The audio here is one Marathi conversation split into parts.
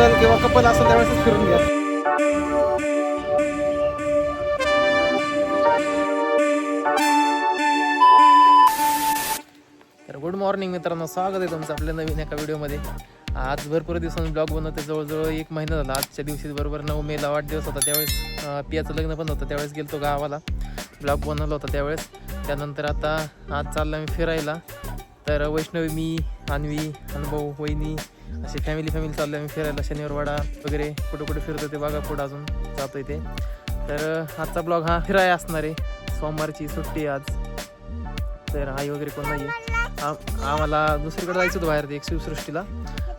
असेल किंवा कपल असेल त्यावेळेस फिरून घ्या तर गुड मॉर्निंग मित्रांनो स्वागत आहे तुमचं आपल्या नवीन एका व्हिडिओमध्ये. आज भरपूर दिवसांनी ब्लॉग बनवते जवळजवळ एक महिना झाला आजच्या दिवशी बरोबर नऊ मेला वाढदिवस होता त्यावेळेस पियाचं लग्न पण होतं त्यावेळेस गेलतो गावाला. ब्लॉग बनवला होता त्यावेळेस. त्यानंतर आता आज चालला मी फिरायला. तर वैष्णवी मी अन्वी अनुभव वहिनी अशी फॅमिली फॅमिली चाललो आहे. फिरायला शनिवारवाडा वगैरे कुठे कुठे फिरतो ते बघा. पुढं अजून जातो ते. तर आजचा ब्लॉग हा फिराय असणार आहे. सोमवारची सुट्टी आज. तर आई वगैरे कोण नाही आहे आम्हाला दुसरीकडे जायचं होतं बाहेर ते एक शिवसृष्टीला.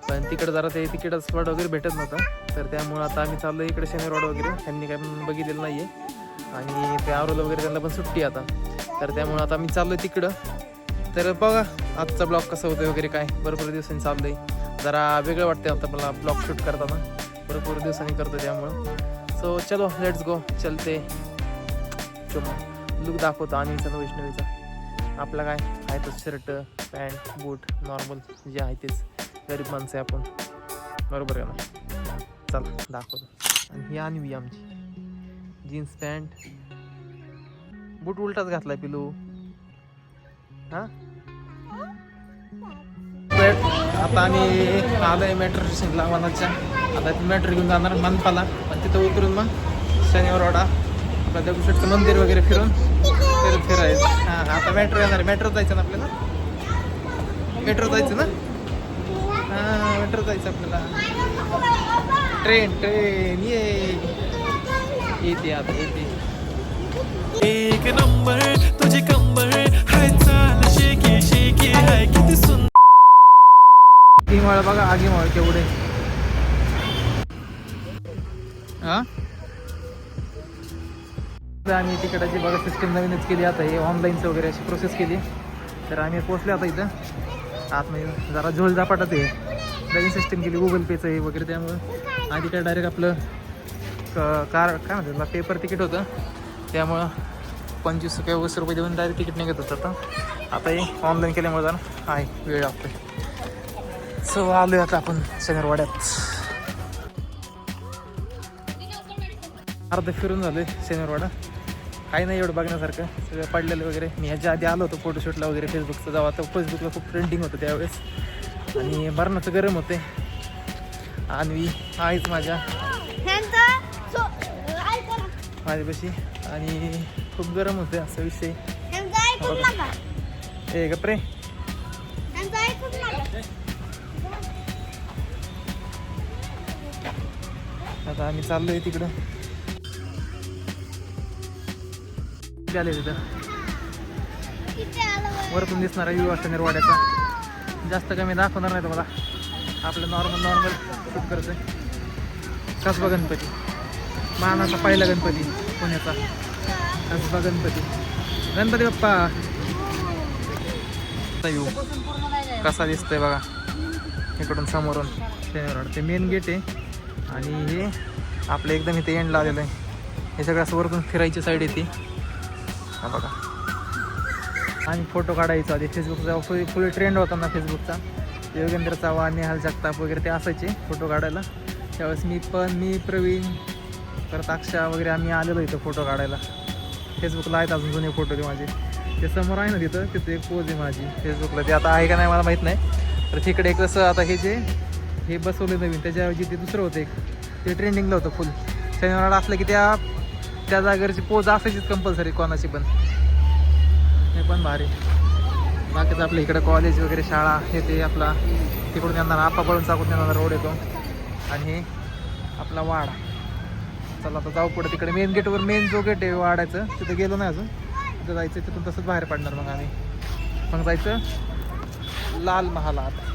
पण तिकडं जरा ते तिकीट स्पॉट वगैरे भेटत नव्हतं. तर त्यामुळं आता आम्ही चाललो इकडे शनिवारवाडा वगैरे. त्यांनी काय बघितलेलं नाही आहे आणि ते आरोला वगैरे त्यांना पण सुट्टी आता. तर त्यामुळं आता आम्ही चाललो तिकडं. तर बघा आजचा ब्लॉग कसा होतोय वगैरे काय. भरपूर दिवसांनी चाललं आहे जरा वेगळं वाटते आता मला ब्लॉग शूट करताना. भरपूर दिवसांनी करतो त्यामुळं. सो चलो लेट्स गो चलते. चुमा लुक दाखवतो आणि वैष्णवीचा. आपला काय? आहे तो शर्ट पॅन्ट बूट नॉर्मल जे आहे तेच. गरीब माणसं आहे आपण. बरोबर आहे ना? चला दाखवतो. आणि ही आणवी आमची. जीन्स पॅन्ट बूट उलटाच घातलाय पिलू. हां? आता आम्ही आहे मेट्रो स्टेशनला मनाच्या आता मेट्रो घेऊन जाणार मनपाला. पण तिथं उतरून मग शनिवारवाडा आपल्या दगडूशेठचं मंदिर वगैरे फिरून फिरून फिरायचं. हां आता मेट्रो येणार. मेट्रो जायचं ना आपल्याला? मेट्रो जायचं ना? हां मेट्रो जायचं आपल्याला. ट्रेन ट्रेन ये येते आता येते. एक नंबर आगीमाळ बघा आगीमाळ केवढे. हा? आम्ही तिकिटाची बघा सिस्टीम नवीनच केली आता हे ऑनलाईनचं वगैरे अशी प्रोसेस केली. तर आम्ही पोचले आता इथं. आतमध्ये जरा झोल झापाटात आहे. नवीन सिस्टीम केली गुगल पेचं आहे वगैरे त्यामुळं. आधी काय डायरेक्ट आपलं क- कार काय म्हणतात त्याला पेपर तिकीट होतं. त्यामुळं पंचवीस काय वीस रुपये देऊन डायरेक्ट तिकीट निघत होतं आता. आता हे ऑनलाईन केल्यामुळे जरा आहे वेळ लागतोय. सो आलोय आता आपण शनिवारवाड्यात. अर्ध फिरून झालोय शनिवारवाडा. काही नाही एवढं बघण्यासारखं. सगळं पडलेलं वगैरे. मी ह्याच्या आधी आलो होतो फोटोशूटला वगैरे फेसबुकचं जेव्हा तर फेसबुकला खूप ट्रेंडिंग होतं त्यावेळेस. आणि मरणाचं गरम होते आणवी आहेच माझ्या. माझ्यापाशी. आणि खूप गरम होते असा विषय. ए गप्रे आता आम्ही चाललोय तिकडं. आले तिथं? वरतून दिसणारा व्ह्यू असतो निर्वाड्याचा जास्त कमी दाखवणार नाही तुम्हाला. आपलं नॉर्मल नॉर्मल शूट करतोय. कसबा गणपती. मानाचा पहिला गणपती पुण्याचा. कसबा गणपती. गणपती बाप्पा. व्ह्यू कसा दिसतोय बघा. इकडून समोरून. ते मेन गेट आहे. आणि हे आपलं एकदम इथे एंडला आलेलं आहे. हे सगळं असं वरतून फिरायची साईड येते हा बघा. आणि फोटो काढायचा आधी. फेसबुकचा फुल फुल ट्रेंड होता ना फेसबुकचा योगेंद्र चव्हाण नेहाल जगताप वगैरे ते असायचे फोटो काढायला. त्यावेळेस मी पण मी प्रवीण परत अक्षा वगैरे आम्ही आलेलो इथं फोटो काढायला. फेसबुकला आहेत अजून जुने फोटो ते माझे. ते समोर आहे ना तिथं तिथे एक पोज आहे माझी. फेसबुकला ते आता आहे का नाही मला माहीत नाही. तर तिकडे एक कसं आता हे जे हे बसवलं नवीन त्याच्याऐवजी ते दुसरं होतं एक. ते ट्रेंडिंगला होतं फुल शनिवार असलं की त्या त्या जागेवरची पोज असायचीच कंपल्सरी कोणाची पण. हे पण भारी. बाकीच आपलं इकडं कॉलेज वगैरे शाळा हे ते आपला तिकडून येणार आपा चाकून येणार रोड येतो आणि हे आपला वाडा. चला आता जाऊ पुढे तिकडे. मेन गेटवर मेन जो गेट आहे वाडायचं तिथं गेलो नाही अजून. तिथं जायचं तिथून तसंच बाहेर पडणार मग आम्ही. मग जायचं लाल महालात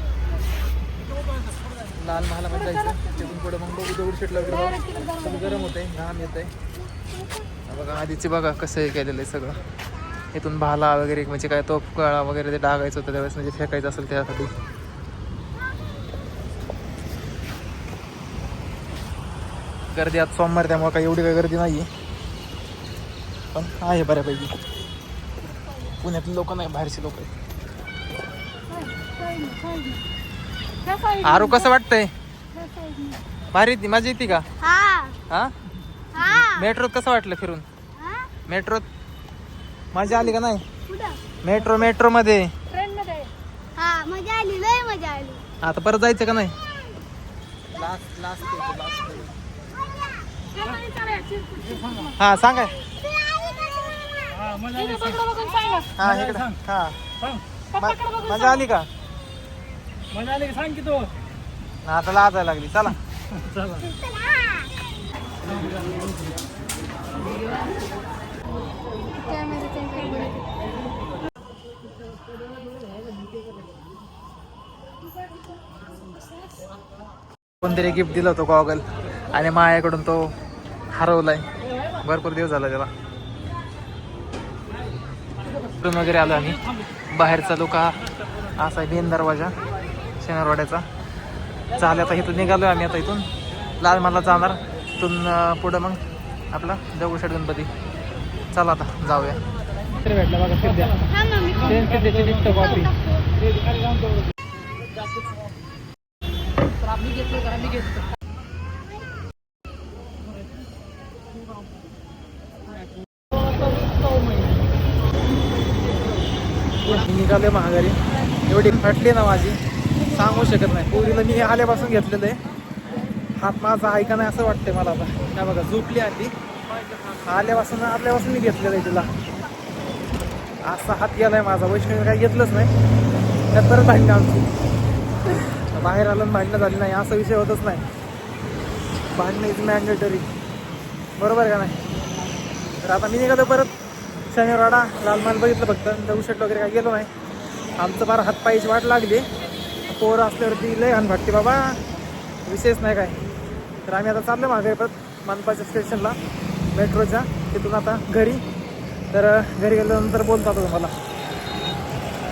लाल महालामध्ये जायचं. तिथून पुढे मग बघू दगड शेटला वगैरे जाऊ सगळं गरम घाम येत आहे बघा आधीचे बघा कसं हे केलेलं आहे सगळं. इथून भाला वगैरे म्हणजे काय तो कळा वगैरे ते डागायचं होतं त्यावेळेस म्हणजे फेकायचं असेल त्यासाठी. गर्दी आज सोमवार त्यामुळे काही एवढी काही गर्दी नाही पण आहे बऱ्यापैकी. पुण्यातली लोक नाही बाहेरचे लोक आहेत. आरू कसं वाटतंय? भारी येते मजा येते का? हा. मेट्रोत कसं वाटलं फिरून? हा? मेट्रोत मजा आली का नाही? मेट्रो मेट्रो मध्ये हा आता परत जायचं का नाही? हा सांगा. हा हा मजा आली का? मजा आली सांग की तो. आता लाजायला लागली. चला. चला. कोणतरी गिफ्ट दिलं होतं गॉगल आणि माझ्याकडून तो हरवलाय. भरपूर दिवस झाला त्याला. वगैरे आलो आम्ही. बाहेरचा लोका असा मेन दरवाजा. शनिवारवाड्याचा चालेल आता इथून निघालो आम्ही आता इथून. लाल मला जाणार. इथून पुढं मग आपला दगडूशेठ गणपती. चला आता जाऊया. भेटलं बघा सध्या कॉपी निघाले महागारी. एवढी फाटली ना माझी. सांगू शकत नाही. पोरीला मी आल्यापासून घेतलेलं आहे. हात माझा आहे का नाही असं वाटतंय मला आता. काय बघा झोपली आली आल्यापासून आल्यापासून मी घेतलेलं आहे तिला. असा हात गेलाय माझा. वैष्णवी काही घेतलंच नाही. त्यात परत भांडणं आमची बाहेर आलं भांडणं झाली नाही. असा विषय होतच नाही. भांडणं इज मॅन्डेटरी बरोबर का नाही? तर आता मी निघालो परत. शनिवारवाडा लालमाल बघितलं फक्त. दगडूशेठ वगैरे काय गेलो नाही. आमचं फार हातपायची वाट लागली. पोर असल्यावरती लय घाण वाटते बाबा. विशेष नाही काय. तर आम्ही आता चाललो मागे परत मनपाच्या स्टेशनला मेट्रोच्या तिथून आता घरी. तर घरी गेल्यानंतर बोलतो आता तुम्हाला.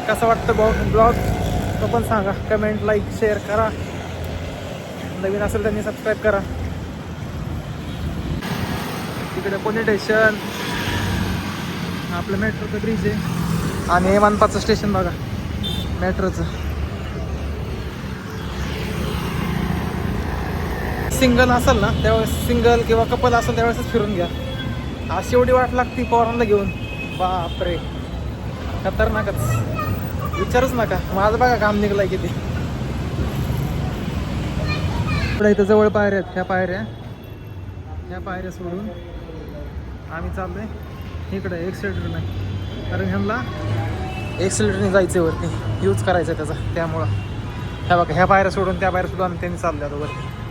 कसं वाटतं ब्लॉग ब्लॉग तो पण सांगा. कमेंट लाईक शेअर करा. नवीन असेल त्यांनी सबस्क्राईब करा. तिकडे पुणे स्टेशन आपलं मेट्रोचं ब्रिज आहे. आणि हे मनपाचं स्टेशन बघा. मेट्रोचं. सिंगल असेल ना त्यावेळेस सिंगल किंवा कपल असेल त्यावेळेसच फिरून घ्या. अशी एवढी वाट लागती पवारांना घेऊन. बापरे. खतरनाकच. विचारूच नका. माझं बघा काम निघलंय किती. पुढे इथं जवळ पायऱ्या आहेत ह्या पायऱ्या. ह्या पायऱ्या सोडून आम्ही चाललोय. इकडे एक्सिलेटर नाही. कारण ह्यांना एक्सिलेटरने जायचं वरती. यूज करायचं त्याचा. त्यामुळं. ह्या बघा ह्या पायऱ्या सोडून त्या पायऱ्या सोडून आम्ही त्यांनी चाललो आता वरती.